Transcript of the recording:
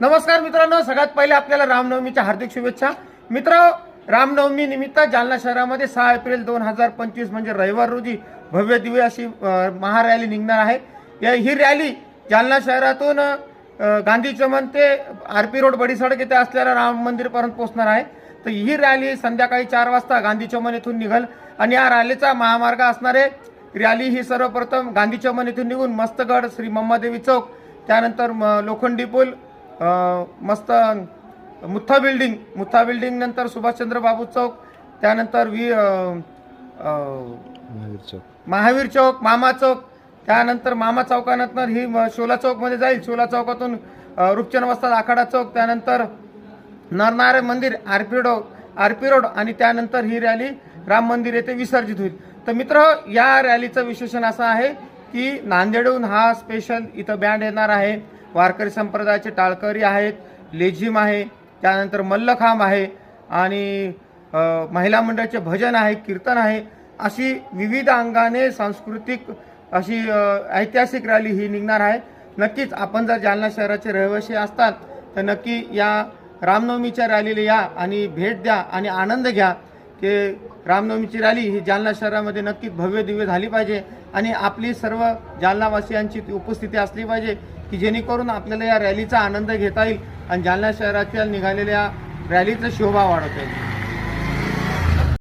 नमस्कार मित्रांनो सगळ्यात पहिले आपल्याला रामनवमीच्या हार्दिक शुभेच्छा. मित्र रामनवमी निमित्त जालना शहरामध्ये सहा एप्रिल दोन हजार पंचवीस म्हणजे रविवार रोजी भव्य दिव्य अशी महारॅली निघणार आहे. या ही रॅली जालना शहरातून गांधी चमन ते R P road Badi Sadak येथे असलेल्या राम मंदिरपर्यंत पोहोचणार आहे. तर ही रॅली संध्याकाळी चार वाजता गांधी चमन येथून निघल आणि या रॅलीचा महामार्ग असणारे रॅली ही सर्वप्रथम गांधी चमन येथून निघून मस्तगड श्री मम्मादेवी चौक त्यानंतर म- लोखंडी पूल मस्त मुथ्था बिल्डिंग मुथ्था बिल्डिंग नंतर सुभाषचंद्र बाबू चौक त्यानंतर वी महावीर चौक. महावीर चौक मामा चौक त्यानंतर मामा चौकानंतर ही शोला चौकमध्ये जाईल. शोला चौकातून रूपचंद वस्ताद आखाडा चौक त्यानंतर नरनारायण मंदिर आरपी रोड आरपी रोड आणि त्यानंतर ही रॅली राम मंदिर येथे विसर्जित होईल. तर मित्र या रॅलीचं विशेषण असं आहे की नांदेडहून हा स्पेशल इथं बँड येणार आहे. वारकरी संप्रदायाचे टाळकरी आहेत लेझिम आहे त्यानंतर मल्लखांब आहे आणि महिला मंडळाचे भजन आहे कीर्तन आहे अशी विविध अंगाने सांस्कृतिक अशी ऐतिहासिक रॅली ही निघणार आहे. नक्कीच आपण जर जालना शहराचे रहिवासी असतात तर नक्की या रामनवमीच्या रॅलीला या आणि भेट द्या आणि आनंद घ्या. की रामनवमीची रॅली ही जालना शहरामध्ये नक्कीच भव्य दिव्य झाली पाहिजे आणि आपली सर्व जालनावासियांची ती उपस्थिती असली पाहिजे की जेणेकरून आपल्याला या रॅलीचा आनंद घेता येईल आणि जालना शहरातील निघालेल्या रॅलीचा शोभा वाढवता येईल.